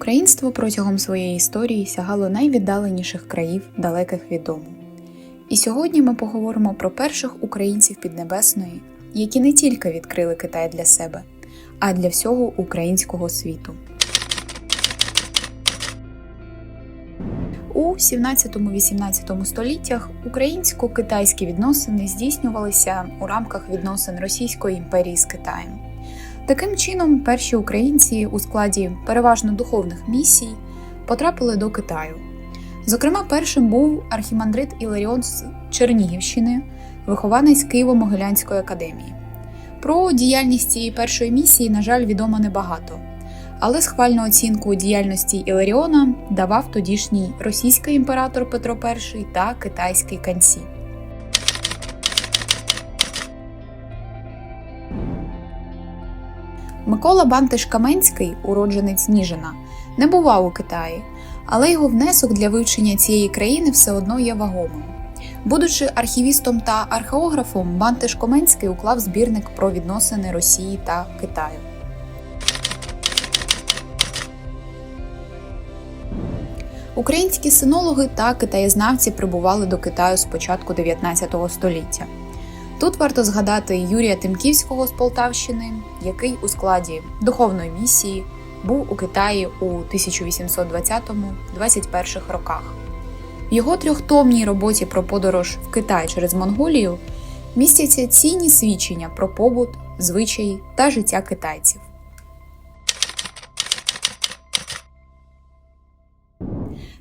Українство протягом своєї історії сягало найвіддаленіших країв далеких від дому. І сьогодні ми поговоримо про перших українців Піднебесної, які не тільки відкрили Китай для себе, а для всього українського світу. У 17-18 століттях українсько-китайські відносини здійснювалися у рамках відносин Російської імперії з Китаєм. Таким чином, перші українці у складі переважно духовних місій потрапили до Китаю. Зокрема, першим був архімандрит Іларіон з Чернігівщини, вихованець Києво-Могилянської академії. Про діяльність цієї першої місії, на жаль, відомо небагато, але схвальну оцінку діяльності Іларіона давав тодішній російський імператор Петро І та китайський канці. Микола Бантиш Каменський, уродженець Ніжина, не бував у Китаї, але його внесок для вивчення цієї країни все одно є вагомим. Будучи архівістом та археографом, Бантиш Каменський уклав збірник про відносини Росії та Китаю. Українські синологи та китаєзнавці прибували до Китаю з початку 19 століття. Тут варто згадати Юрія Тимківського з Полтавщини, який у складі духовної місії був у Китаї у 1820-21 роках. В його трьохтомній роботі про подорож в Китай через Монголію містяться цінні свідчення про побут, звичаї та життя китайців.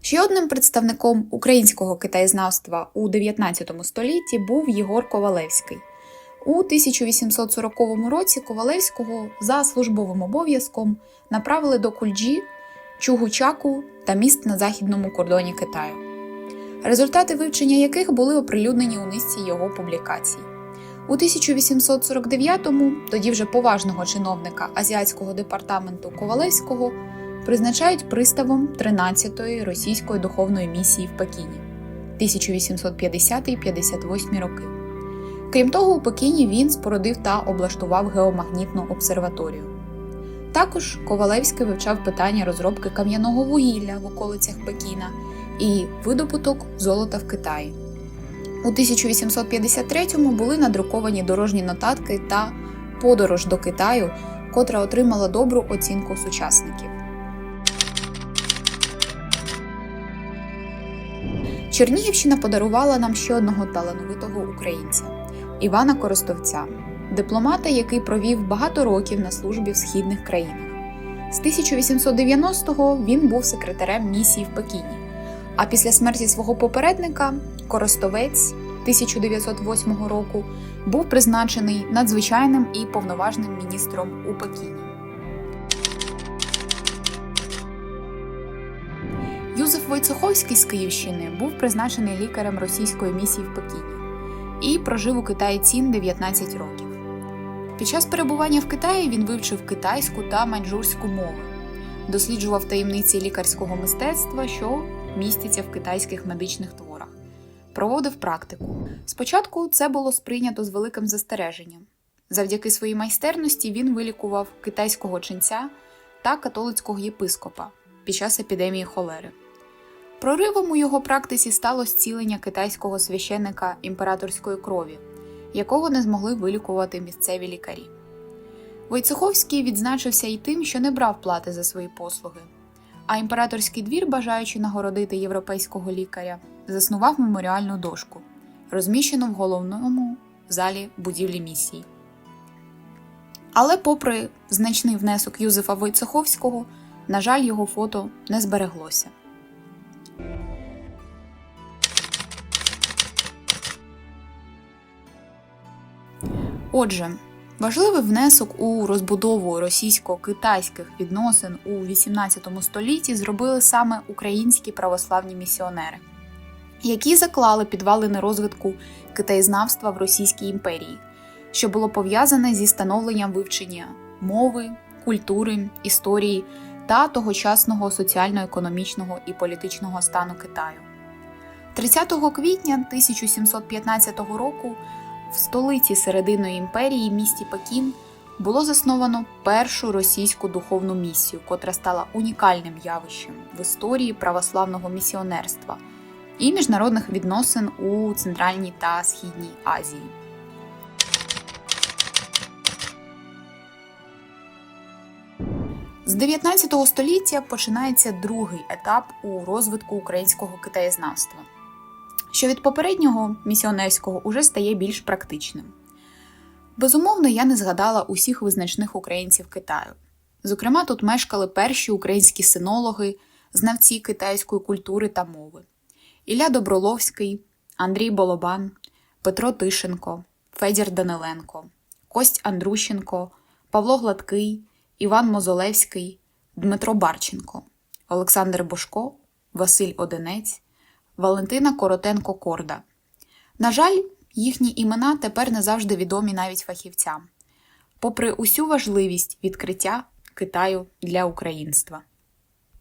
Ще одним представником українського китаєзнавства у 19 столітті був Єгор Ковалевський. У 1840 році Ковалевського за службовим обов'язком направили до Кульджі, Чугучаку та міст на західному кордоні Китаю, результати вивчення яких були оприлюднені у низці його публікацій. У 1849-му тоді вже поважного чиновника азіатського департаменту Ковалевського призначають приставом 13-ї російської духовної місії в Пекіні 1850-58 роки. Крім того, у Пекіні він спорудив та облаштував геомагнітну обсерваторію. Також Ковалевський вивчав питання розробки кам'яного вугілля в околицях Пекіна і видобуток золота в Китаї. У 1853-му були надруковані дорожні нотатки та подорож до Китаю, котра отримала добру оцінку сучасників. Чернігівщина подарувала нам ще одного талановитого українця Івана Коростовця, дипломата, який провів багато років на службі в східних країнах. З 1890-го він був секретарем місії в Пекіні. А після смерті свого попередника Коростовець 1908 року був призначений надзвичайним і повноважним міністром у Пекіні. Юзеф Войцеховський з Київщини був призначений лікарем російської місії в Пекіні і прожив у Китаї цін 19 років. Під час перебування в Китаї він вивчив китайську та маньчжурську мови, досліджував таємниці лікарського мистецтва, що містяться в китайських медичних творах, проводив практику. Спочатку це було сприйнято з великим застереженням. Завдяки своїй майстерності він вилікував китайського ченця та католицького єпископа під час епідемії холери. Проривом у його практиці стало зцілення китайського священника імператорської крові, якого не змогли вилікувати місцеві лікарі. Войцеховський відзначився й тим, що не брав плати за свої послуги, а імператорський двір, бажаючи нагородити європейського лікаря, заснував меморіальну дошку, розміщену в головному залі будівлі місії. Але, попри значний внесок Юзефа Войцеховського, на жаль, його фото не збереглося. Отже, важливий внесок у розбудову російсько-китайських відносин у XVIII столітті зробили саме українські православні місіонери, які заклали підвалини розвитку китаєзнавства в Російській імперії, що було пов'язане зі становленням вивчення мови, культури, історії та тогочасного соціально-економічного і політичного стану Китаю. 30 квітня 1715 року в столиці Серединної імперії, місті Пекін, було засновано першу російську духовну місію, котра стала унікальним явищем в історії православного місіонерства і міжнародних відносин у Центральній та Східній Азії. З 19 століття починається другий етап у розвитку українського китаєзнавства, що від попереднього місіонерського уже стає більш практичним. Безумовно, я не згадала усіх визначних українців Китаю. Зокрема, тут мешкали перші українські синологи, знавці китайської культури та мови: Ілля Доброловський, Андрій Боломан, Петро Тишенко, Федір Даниленко, Кость Андрущенко, Павло Гладкий, Іван Мозолевський, Дмитро Барченко, Олександр Бошко, Василь Одинець, Валентина Коротенко Корда. На жаль, їхні імена тепер не завжди відомі навіть фахівцям, попри усю важливість відкриття Китаю для українства.